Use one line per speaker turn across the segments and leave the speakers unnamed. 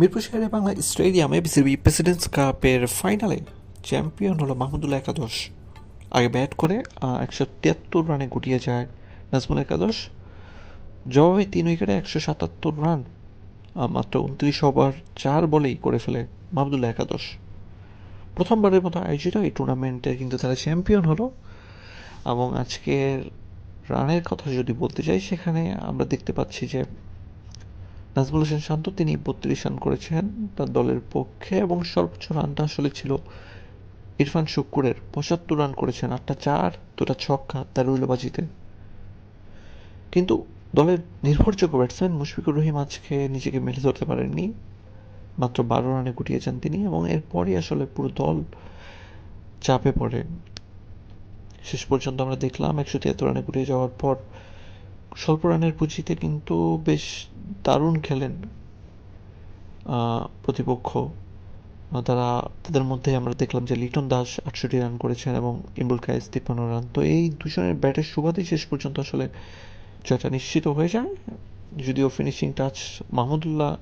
মিরপুর শেরে বাংলা স্টেডিয়ামে BCB presidents কাপের ফাইনালে চ্যাম্পিয়ন হলো মাহমুদুল্লাহ একাদশ। আগে ব্যাট করে একশো তিয়াত্তর রানে গুটিয়ে যায় নাজমুল একাদশ। জবাবে তিন উইকেটে একশো সাতাত্তর রান মাত্র উনত্রিশ ওভার, চার বলেই করে ফেলে মাহমুদুল্লাহ একাদশ। প্রথমবারের মতো আয়োজিত এই টুর্নামেন্টে কিন্তু তারা চ্যাম্পিয়ন হলো এবং আজকের রানের কথা যদি বলতে চাই সেখানে আমরা দেখতে পাচ্ছি যে নাজমুল হোসেন শান্ত, তিনি বত্রিশ রান করেছেন তার দলের পক্ষে এবং সর্বোচ্চ রানটা আসলে ছিল ইরফান শুক্কুরের। পঁচাত্তর রান করেছেন, আটটা চার, দুটা ছক্কা তার উইলোবাজিতে কিন্তু দলের নির্ভরযোগ্য ব্যাটসম্যান মুশফিকুর রহিম আজকে নিজেকে মেলে ধরতে পারেননি। মাত্র বারো রানে গুটিয়েছেন তিনি এবং এরপরই আসলে পুরো দল চাপে পড়ে। শেষ পর্যন্ত আমরা দেখলাম একশো তিয়াত্তর রানে গুটিয়ে যাওয়ার পর স্বল্প রানের পুঁজিতে কিন্তু বেশ দারুণ খেলেন প্রতিপক্ষ। তারা, তাদের মধ্যে আমরা দেখলাম যে লিটন দাস আটষট্টি রান করেছেন এবং ইমরুল কায়েস তিপ্পান্ন রান। তো এই দুজনের ব্যাটের সুবাদেই শেষ পর্যন্ত আসলে জয়টা নিশ্চিত হয়ে যায়। যদিও ফিনিশিং টাচ মাহমুদুল্লাহ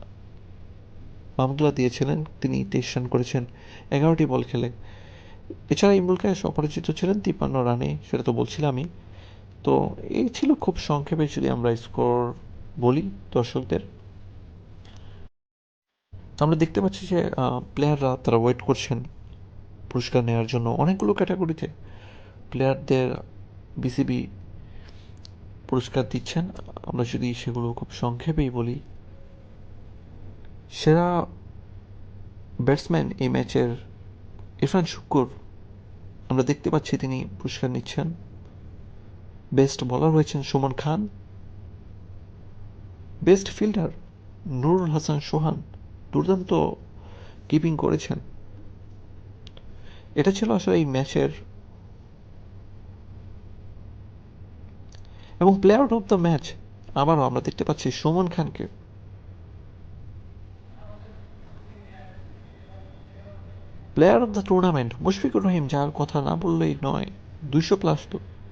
মাহমুদুল্লাহ দিয়েছিলেন, তিনি তেইশ রান করেছেন, এগারোটি বল খেলে। এছাড়া ইমরুল কায়েস অপরাজিত ছিলেন তিপ্পান্ন রানে, সেটা তো বলছিলামই। তো এই ছিল খুব সংক্ষেপে যদি আমরা স্কোর বলি দর্শকদের। আমরা দেখতে পাচ্ছি যে প্লেয়াররা তারা ওয়েট করছেন পুরস্কার নেওয়ার জন্য অনেকগুলো ক্যাটাগরিতে প্লেয়ারদের বিসিবি পুরস্কার দিচ্ছেন। আমরা যদি সেগুলো খুব সংক্ষেপেই বলি, সেরা ব্যাটসম্যান এই ম্যাচের ইরফান শুক্কুর, আমরা দেখতে পাচ্ছি তিনি পুরস্কার নিচ্ছেন। বেস্ট বলার হয়েছেন সুমন খান। বেস্ট ফিল্ডার নুরুল হাসান সোহান দুর্দান্ত কিপিং করেছেন। এটা ছিল আসলে এই ম্যাচের এবং প্লেয়ার অফ দ্য ম্যাচ আবারও আমরা দেখতে পাচ্ছি সুমন খানকে। Player of the tournament Mushfiqur Rahim, যার কথা না বললেই নয়, দুইশো প্লাস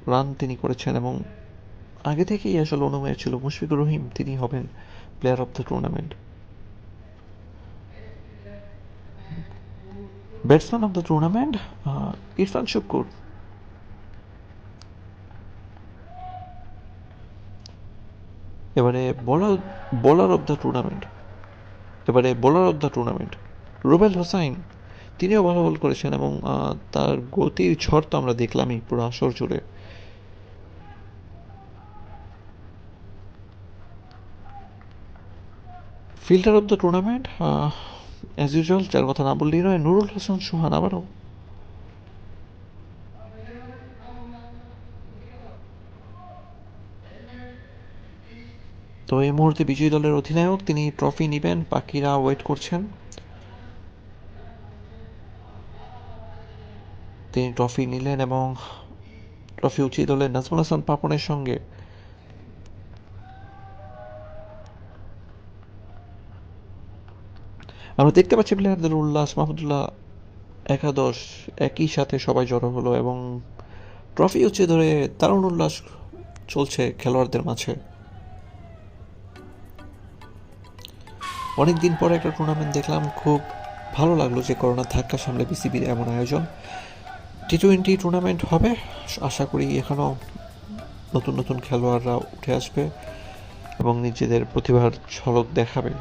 রান তিনি করেছেন এবং আগে থেকেই আসলে অনুমেয় ছিল মুশফিকুর রহিম, তিনি হবেন player of the tournament batsman of the tournament Irfan Sukkur. এবারে bowler bowler of the tournament এবারে bowler of the tournament Rubel Hossain. তিনিও ভালো বল করেছেন এবং তার গতির ঝড় তো আমরা দেখলামই পুরো আসর জুড়ে। Fielder of the tournament as usual যার কথা না বললেই নয়, নুরুল হাসান সুহান আবারও। তো এই মুহূর্তে বিজয়ী দলের অধিনায়ক, তিনি ট্রফি নেবেন, বাকিরা ওয়েট করছেন। তিনি ট্রফি নিলেন এবং ট্রফি উঁচিয়ে দলের নাজমুল হাসান পাপনের সঙ্গে। আমরা দেখতে পাচ্ছি প্লেয়ারদের উল্লাস, মাহমুদুল্লাহ একাদশ একই সাথে সবাই জড়ো হলো এবং ট্রফি উঁচিয়ে ধরে দারুণ উল্লাস চলছে খেলোয়াড়দের মাঝে। অনেক দিন পরে একটা টুর্নামেন্ট দেখলাম, খুব ভালো লাগল যে করোনার ধাক্কা সামলে বিসিবির এমন আয়োজন। টি টোয়েন্টি টুর্নামেন্ট হবে, আশা করি এখানেও নতুন নতুন খেলোয়াড়রা উঠে আসবে এবং নিজেদের প্রতিভার ঝলক দেখাবে।